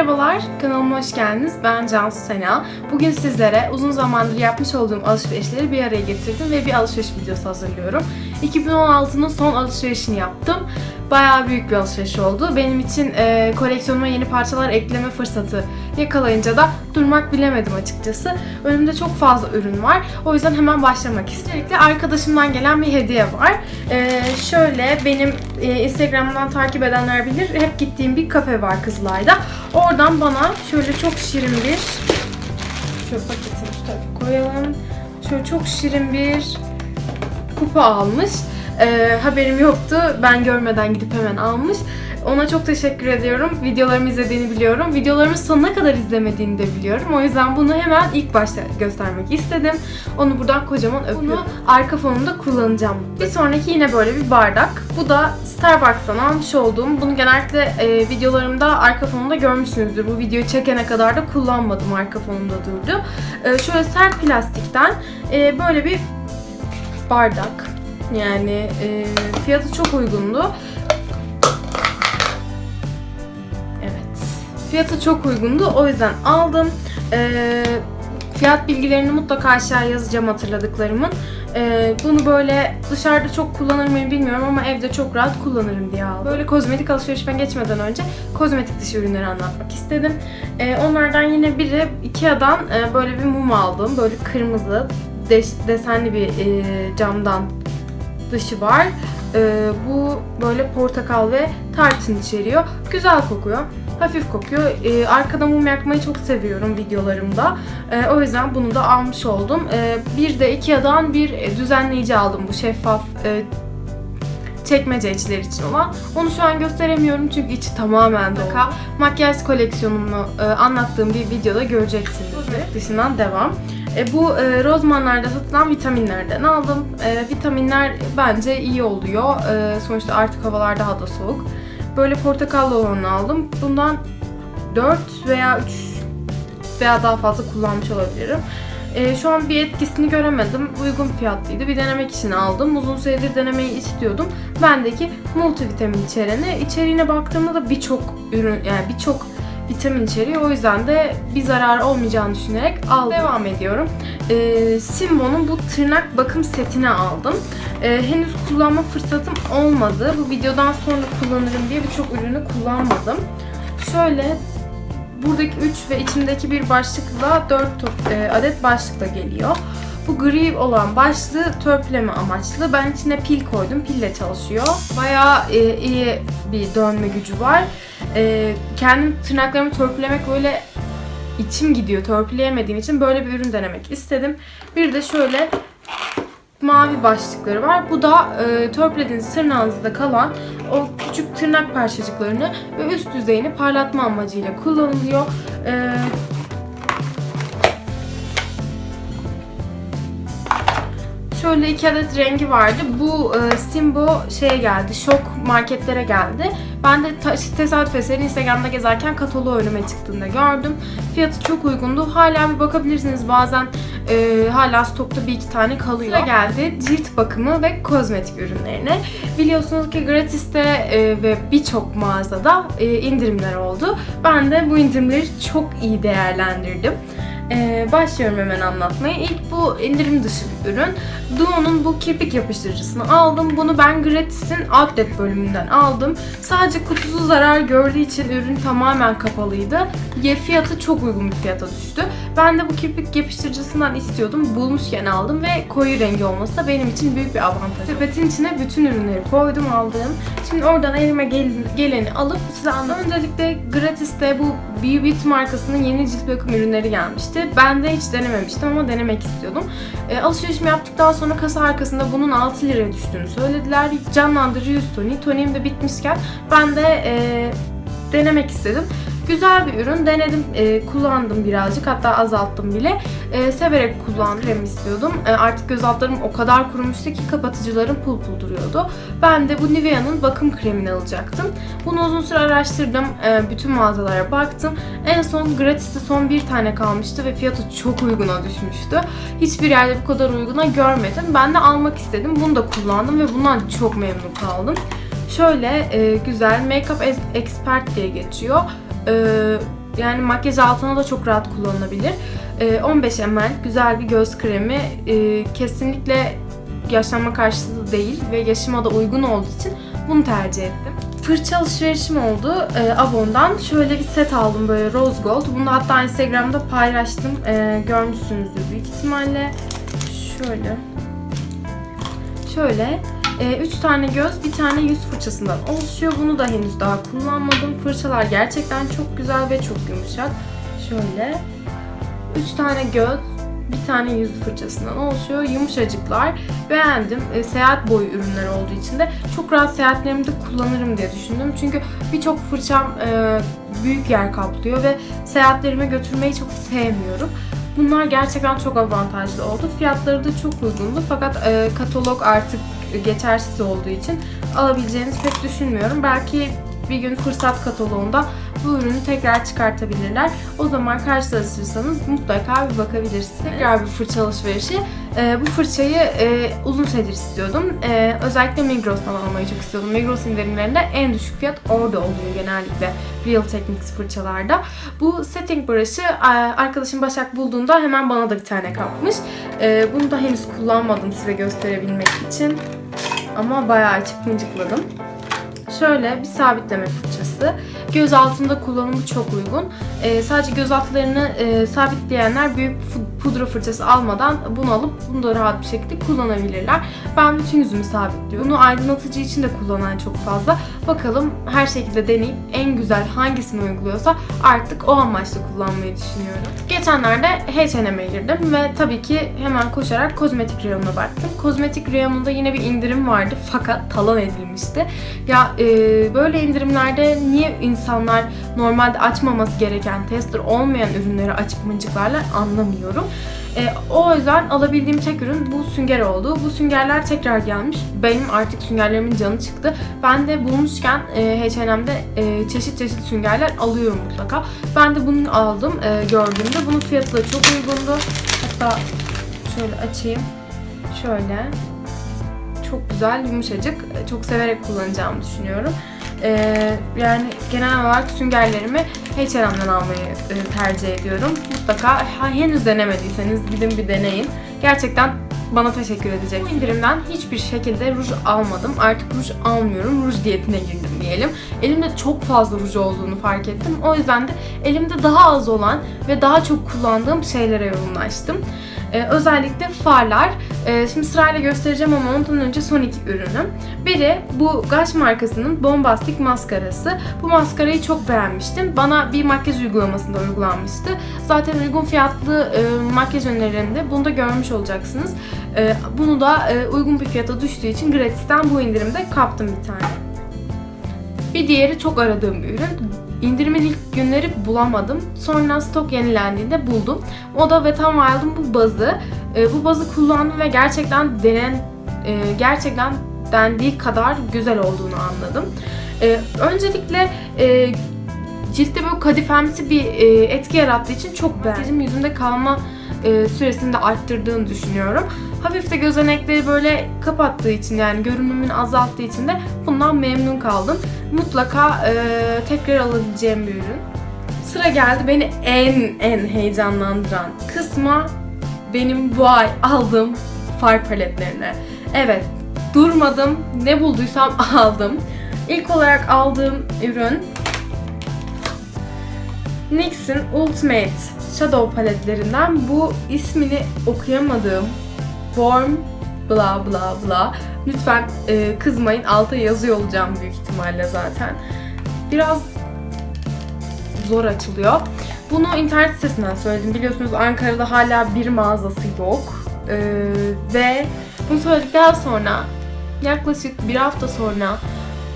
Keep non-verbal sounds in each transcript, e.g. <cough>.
Merhabalar, kanalıma hoş geldiniz. Ben Cansu Sena. Bugün sizlere uzun zamandır yapmış olduğum alışverişleri bir araya getirdim ve bir alışveriş videosu hazırlıyorum. 2016'nın son alışverişini yaptım. Bayağı büyük bir alışveriş oldu. Benim için e, koleksiyonuma yeni parçalar ekleme fırsatı yakalayınca da durmak bilemedim açıkçası. Önümde çok fazla ürün var. O yüzden hemen başlamak. Öncelikle arkadaşımdan gelen bir hediye var. E, şöyle benim e, Instagram'dan takip edenler bilir. Hep gittiğim bir kafe var Kızılay'da. Oradan bana şöyle çok şirin bir şöyle paketini şu koyalım. Şöyle çok şirin bir kupa almış. Ee, haberim yoktu. Ben görmeden gidip hemen almış. Ona çok teşekkür ediyorum. Videolarımı izlediğini biliyorum. Videolarımı sonuna kadar izlemediğini de biliyorum. O yüzden bunu hemen ilk başta göstermek istedim. Onu buradan kocaman öpüyorum. Bunu arka fonunda kullanacağım. Bir sonraki yine böyle bir bardak. Bu da Starbucks'tan almış olduğum. Bunu genellikle e, videolarımda arka fonunda görmüşsünüzdür. Bu videoyu çekene kadar da kullanmadım. Arka fonunda durdu. E, şöyle sert plastikten e, böyle bir bardak. Yani e, fiyatı çok uygundu. Evet. Fiyatı çok uygundu. O yüzden aldım. E, fiyat bilgilerini mutlaka aşağı yazacağım hatırladıklarımın. E, bunu böyle dışarıda çok kullanır mıyım bilmiyorum ama evde çok rahat kullanırım diye aldım. Böyle kozmetik alışverişime geçmeden önce kozmetik dışı ürünleri anlatmak istedim. E, onlardan yine biri Ikea'dan e, böyle bir mum aldım. Böyle kırmızı de- desenli bir e, camdan dışı var. Ee, bu böyle portakal ve tarçın içeriyor. Güzel kokuyor. Hafif kokuyor. Ee, arkada mum yakmayı çok seviyorum videolarımda. Ee, o yüzden bunu da almış oldum. Ee, bir de Ikea'dan bir e, düzenleyici aldım. Bu şeffaf e, çekmece içler için olan. Onu şu an gösteremiyorum çünkü içi tamamen dolu. Makyaj koleksiyonumu e, anlattığım bir videoda göreceksiniz. Dışından devam. E, bu e, rozmanlarda satılan vitaminlerden aldım. E, vitaminler bence iyi oluyor. E, sonuçta artık havalar daha da soğuk. Böyle portakallı olanı aldım. Bundan 4 veya 3 veya daha fazla kullanmış olabilirim. E, şu an bir etkisini göremedim. Uygun fiyatlıydı. Bir denemek için aldım. Uzun süredir denemeyi istiyordum. Bendeki multivitamin içereni. İçeriğine baktığımda da birçok ürün yani birçok vitamin içeriyor. O yüzden de bir zarar olmayacağını düşünerek aldım. Devam ediyorum. Ee, Simbo'nun bu tırnak bakım setini aldım. Ee, henüz kullanma fırsatım olmadı. Bu videodan sonra kullanırım diye birçok ürünü kullanmadım. Şöyle buradaki 3 ve içindeki bir başlıkla 4 adet başlıkla geliyor. Bu gri olan başlığı törpüleme amaçlı. Ben içine pil koydum. Pille çalışıyor. Bayağı e, iyi bir dönme gücü var. E, kendim tırnaklarımı törpülemek böyle içim gidiyor. Törpüleyemediğim için böyle bir ürün denemek istedim. Bir de şöyle mavi başlıkları var. Bu da e, törpülediğiniz tırnağınızda kalan o küçük tırnak parçacıklarını ve üst yüzeyini parlatma amacıyla kullanılıyor. E, Şöyle iki adet rengi vardı. Bu e, Simbo şeye geldi, şok marketlere geldi. Ben de tesadüf eseri Instagram'da gezerken kataloğu önüme çıktığında gördüm. Fiyatı çok uygundu. Hala bir bakabilirsiniz. Bazen e, hala stokta bir iki tane kalıyor. Sıra geldi cilt bakımı ve kozmetik ürünlerine. Biliyorsunuz ki gratis'te e, ve birçok mağazada e, indirimler oldu. Ben de bu indirimleri çok iyi değerlendirdim. Ee, başlıyorum hemen anlatmaya. İlk bu indirim dışı bir ürün. Duo'nun bu kirpik yapıştırıcısını aldım. Bunu ben Gratis'in outlet bölümünden aldım. Sadece kutusu zarar gördüğü için ürün tamamen kapalıydı. Ye fiyatı çok uygun bir fiyata düştü. Ben de bu kirpik yapıştırıcısından istiyordum. Bulmuşken aldım ve koyu rengi olması da benim için büyük bir avantaj. Sepetin içine bütün ürünleri koydum aldığım. Şimdi oradan elime gel- geleni alıp size anlatayım. Öncelikle Gratis'te bu Beauty markasının yeni cilt bakım ürünleri gelmişti. Ben de hiç denememiştim ama denemek istiyordum. E, alışverişimi yaptıktan sonra kasa arkasında bunun 6 liraya düştüğünü söylediler. Canlandırıcı yüz toniği. Toniğim de bitmişken ben de e, denemek istedim. Güzel bir ürün. Denedim, e, kullandım birazcık. Hatta azalttım bile. E, severek kullandım. Krem istiyordum. E, artık göz altlarım o kadar kurumuştu ki kapatıcılarım pul pul duruyordu. Ben de bu Nivea'nın bakım kremini alacaktım. Bunu uzun süre araştırdım. E, bütün mağazalara baktım. En son gratis'te son bir tane kalmıştı ve fiyatı çok uyguna düşmüştü. Hiçbir yerde bu kadar uyguna görmedim. Ben de almak istedim. Bunu da kullandım ve bundan çok memnun kaldım. Şöyle e, güzel Makeup Expert diye geçiyor. E, yani makyaj altına da çok rahat kullanılabilir. Ee, 15 ml güzel bir göz kremi. Ee, kesinlikle yaşlanma karşıtı değil ve yaşıma da uygun olduğu için bunu tercih ettim. Fırça alışverişim oldu ee, Avon'dan. Şöyle bir set aldım böyle rose gold. Bunu hatta Instagram'da paylaştım. Ee, görmüşsünüzdür büyük ihtimalle. Şöyle. Şöyle. 3 tane göz, bir tane yüz fırçasından oluşuyor. Bunu da henüz daha kullanmadım. Fırçalar gerçekten çok güzel ve çok yumuşak. Şöyle. 3 tane göz, bir tane yüz fırçasından oluşuyor. Yumuşacıklar. Beğendim. E, seyahat boyu ürünler olduğu için de çok rahat seyahatlerimde kullanırım diye düşündüm. Çünkü birçok fırçam e, büyük yer kaplıyor ve seyahatlerime götürmeyi çok sevmiyorum. Bunlar gerçekten çok avantajlı oldu. Fiyatları da çok uygundu fakat e, katalog artık geçersiz olduğu için alabileceğinizi pek düşünmüyorum. Belki bir gün fırsat kataloğunda bu ürünü tekrar çıkartabilirler. O zaman karşılaşırsanız mutlaka bir bakabilirsiniz. Tekrar bir fırça alışverişi. Ee, bu fırçayı e, uzun süredir istiyordum. Ee, özellikle Migros'tan almayı çok istiyordum. Migros indirimlerinde en düşük fiyat orada oluyor genellikle Real Techniques fırçalarda. Bu setting brush'ı e, arkadaşım Başak bulduğunda hemen bana da bir tane kapmış. Ee, bunu da henüz kullanmadım size gösterebilmek için. Ama bayağı açıp mıncıkladım. Şöyle bir sabitleme fırçası. Göz altında kullanımı çok uygun. Ee, sadece göz altlarını e, sabitleyenler büyük pudra fırçası almadan bunu alıp bunu da rahat bir şekilde kullanabilirler. Ben bütün yüzümü sabitliyorum. Bunu aydınlatıcı için de kullanan çok fazla. Bakalım her şekilde deneyip en güzel hangisini uyguluyorsa artık o amaçla kullanmayı düşünüyorum. Geçenlerde H&M'e girdim ve tabii ki hemen koşarak kozmetik reyonuna baktım. Kozmetik reyonunda yine bir indirim vardı fakat talan edilmişti. Ya e, böyle indirimlerde niye insanlar normalde açmaması gereken tester olmayan ürünleri açıp mıncıklarla anlamıyorum. E, o yüzden alabildiğim tek ürün bu sünger oldu. Bu süngerler tekrar gelmiş. Benim artık süngerlerimin canı çıktı. Ben de bulmuşken e, H&M'de e, çeşit çeşit süngerler alıyorum mutlaka. Ben de bunu aldım e, gördüğümde. Bunun fiyatı da çok uygundu. Hatta şöyle açayım. Şöyle. Çok güzel, yumuşacık. E, Çok severek kullanacağımı düşünüyorum. Ee, yani genel olarak süngerlerimi H&M'den almayı e, tercih ediyorum. Mutlaka ha, henüz denemediyseniz gidin bir deneyin. Gerçekten bana teşekkür edecek. Bu indirimden hiçbir şekilde ruj almadım. Artık ruj almıyorum. Ruj diyetine girdim diyelim. Elimde çok fazla ruj olduğunu fark ettim. O yüzden de elimde daha az olan ve daha çok kullandığım şeylere yoğunlaştım. Ee, özellikle farlar. Ee, şimdi sırayla göstereceğim ama ondan önce son iki ürünüm. Biri bu Gush markasının Bombastic maskarası. Bu maskarayı çok beğenmiştim. Bana bir makyaj uygulamasında uygulanmıştı. Zaten uygun fiyatlı e, makyaj önerilerinde bunu da görmüş olacaksınız. E, bunu da e, uygun bir fiyata düştüğü için gratisten bu indirimde kaptım bir tane. Bir diğeri çok aradığım bir ürün. İndirimin ilk günleri bulamadım. Sonra stok yenilendiğinde buldum. O da Wet n Wild'ın bu bazı. E, bu bazı kullandım ve gerçekten denen e, gerçekten dendiği kadar güzel olduğunu anladım. E, öncelikle e, ciltte böyle kadifemsi bir e, etki yarattığı için çok beğendim. Yüzümde kalma e, süresini de arttırdığını düşünüyorum. Hafif de gözenekleri böyle kapattığı için yani görünümünü azalttığı için de bundan memnun kaldım. Mutlaka e, tekrar alabileceğim bir ürün. Sıra geldi beni en en heyecanlandıran kısma benim bu ay aldığım far paletlerine. Evet durmadım ne bulduysam <laughs> aldım. İlk olarak aldığım ürün NYX'in Ultimate Shadow paletlerinden bu ismini okuyamadığım Form bla bla bla. Lütfen e, kızmayın alta yazıyor olacağım büyük ihtimalle zaten. Biraz zor açılıyor. Bunu internet sitesinden söyledim. Biliyorsunuz Ankara'da hala bir mağazası yok. E, ve bunu söyledikten sonra yaklaşık bir hafta sonra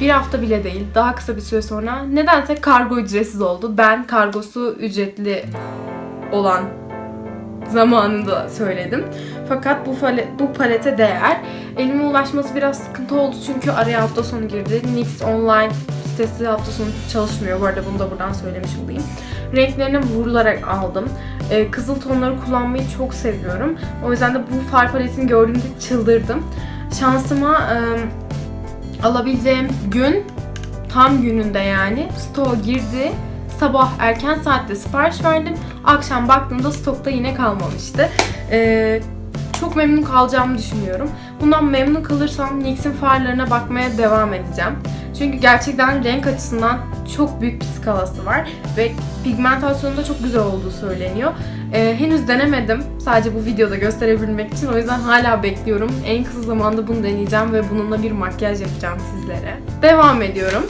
bir hafta bile değil, daha kısa bir süre sonra nedense kargo ücretsiz oldu. Ben kargosu ücretli olan zamanında söyledim. Fakat bu bu palete değer. Elime ulaşması biraz sıkıntı oldu çünkü araya hafta sonu girdi. NYX online sitesi hafta sonu çalışmıyor. Bu arada bunu da buradan söylemiş olayım. Renklerine vurularak aldım. Ee, kızıl tonları kullanmayı çok seviyorum. O yüzden de bu far paletini gördüğümde çıldırdım. Şansıma e, alabileceğim gün tam gününde yani stoğa girdi. Sabah erken saatte sipariş verdim. Akşam baktığımda stokta yine kalmamıştı. Ee, çok memnun kalacağımı düşünüyorum. Bundan memnun kalırsam NYX'in farlarına bakmaya devam edeceğim. Çünkü gerçekten renk açısından çok büyük bir skalası var ve pigmentasyonu da çok güzel olduğu söyleniyor. Ee, henüz denemedim. Sadece bu videoda gösterebilmek için. O yüzden hala bekliyorum. En kısa zamanda bunu deneyeceğim ve bununla bir makyaj yapacağım sizlere. Devam ediyorum.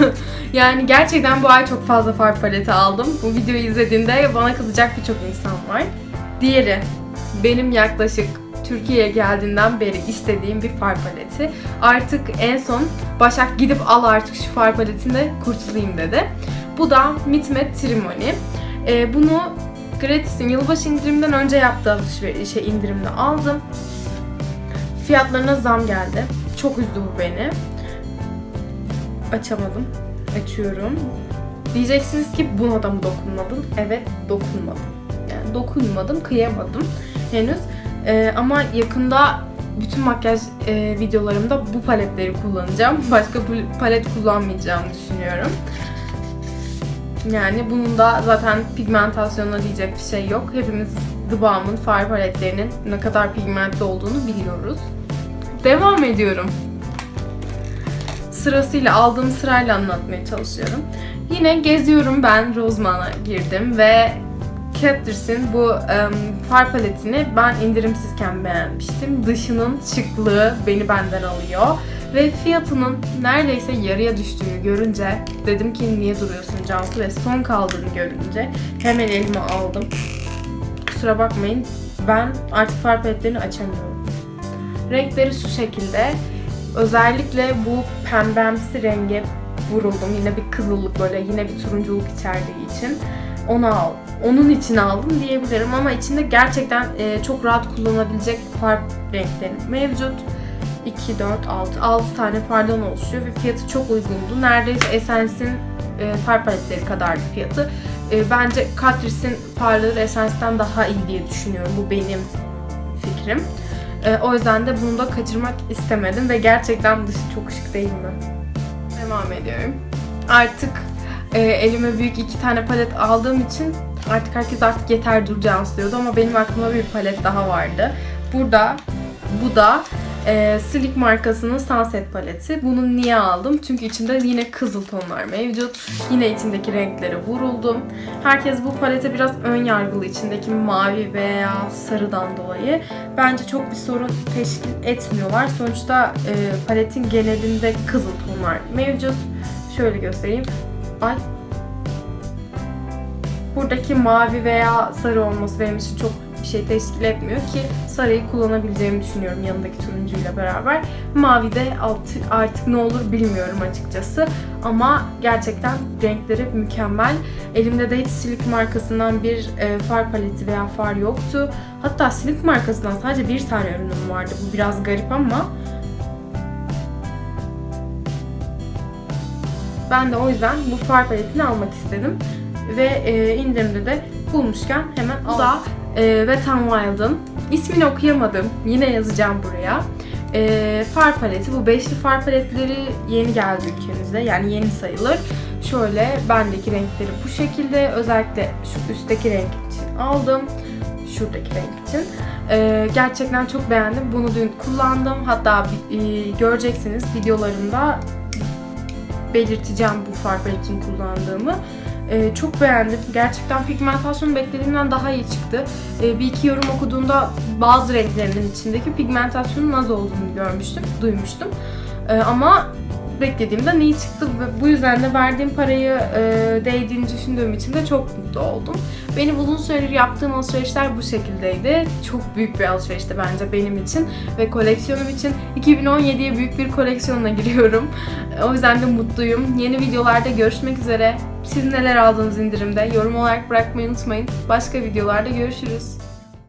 <laughs> yani gerçekten bu ay çok fazla far paleti aldım. Bu videoyu izlediğinde bana kızacak birçok insan var. Diğeri benim yaklaşık Türkiye'ye geldiğinden beri istediğim bir far paleti. Artık en son Başak gidip al artık şu far paletinde kurtulayım dedi. Bu da Mitmet Trimony. Ee, bunu Gratis'in yılbaşı indiriminden önce yaptığı alışveriş şey, indirimde aldım. Fiyatlarına zam geldi. Çok üzdü bu beni. Açamadım. Açıyorum. Diyeceksiniz ki buna da mı dokunmadın? Evet dokunmadım. Yani dokunmadım, kıyamadım henüz. Ee, ama yakında bütün makyaj e, videolarımda bu paletleri kullanacağım. <laughs> Başka palet kullanmayacağımı düşünüyorum. Yani bunun da zaten pigmentasyonuna diyecek bir şey yok. Hepimiz The Balm'ın far paletlerinin ne kadar pigmentli olduğunu biliyoruz. Devam ediyorum. Sırasıyla aldığım sırayla anlatmaya çalışıyorum. Yine geziyorum ben Roseman'a girdim ve Catrice'in bu em, far paletini ben indirimsizken beğenmiştim. Dışının şıklığı beni benden alıyor. Ve fiyatının neredeyse yarıya düştüğünü görünce dedim ki niye duruyorsun Cansu ve son kaldığını görünce hemen elime aldım. Kusura bakmayın ben artık far paletlerini açamıyorum. Renkleri şu şekilde. Özellikle bu pembemsi renge vuruldum. Yine bir kızıllık böyle yine bir turunculuk içerdiği için onu al. Onun için aldım diyebilirim ama içinde gerçekten e, çok rahat kullanabilecek far renkleri mevcut. 2, 4, 6, 6 tane fardan oluşuyor ve fiyatı çok uygundu. Neredeyse Essence'in e, far paletleri kadardı fiyatı. E, bence Catrice'in farları Essence'den daha iyi diye düşünüyorum. Bu benim fikrim. E, o yüzden de bunu da kaçırmak istemedim ve gerçekten dışı çok şık değil mi? Devam ediyorum. Artık e, elime büyük iki tane palet aldığım için artık herkes artık yeter duracağını istiyordu ama benim aklımda bir palet daha vardı. Burada bu da e, Slick markasının Sunset paleti. Bunu niye aldım? Çünkü içinde yine kızıl tonlar mevcut. Yine içindeki renklere vuruldum. Herkes bu palete biraz ön yargılı içindeki mavi veya sarıdan dolayı. Bence çok bir sorun teşkil etmiyorlar. Sonuçta e, paletin genelinde kızıl tonlar mevcut. Şöyle göstereyim. Ay buradaki mavi veya sarı olması benim için çok bir şey teşkil etmiyor ki sarıyı kullanabileceğimi düşünüyorum yanındaki turuncuyla beraber. Mavi de artık, artık ne olur bilmiyorum açıkçası. Ama gerçekten renkleri mükemmel. Elimde de hiç Silk markasından bir e, far paleti veya far yoktu. Hatta Silk markasından sadece bir tane ürünüm vardı. Bu biraz garip ama ben de o yüzden bu far paletini almak istedim. Ve e, indirimde de bulmuşken hemen aldım. Bu da e, Wet n Wild'ın ismini okuyamadım. Yine yazacağım buraya. E, far paleti. Bu beşli far paletleri yeni geldi ülkemize. Yani yeni sayılır. Şöyle bendeki renkleri bu şekilde. Özellikle şu üstteki renk için aldım. Şuradaki renk için. E, gerçekten çok beğendim. Bunu dün kullandım. Hatta e, göreceksiniz videolarımda belirteceğim bu far paletini kullandığımı. Ee, çok beğendim. Gerçekten pigmentasyon beklediğimden daha iyi çıktı. Ee, bir iki yorum okuduğumda bazı renklerinin içindeki pigmentasyonun az olduğunu görmüştüm, duymuştum. Ee, ama beklediğimden iyi çıktı bu yüzden de verdiğim parayı e, değdiğini düşündüğüm için de çok mutlu oldum. Benim uzun süredir yaptığım alışverişler bu şekildeydi. Çok büyük bir alışverişti bence benim için ve koleksiyonum için 2017'ye büyük bir koleksiyonla giriyorum. O yüzden de mutluyum. Yeni videolarda görüşmek üzere. Siz neler aldınız indirimde? Yorum olarak bırakmayı unutmayın. Başka videolarda görüşürüz.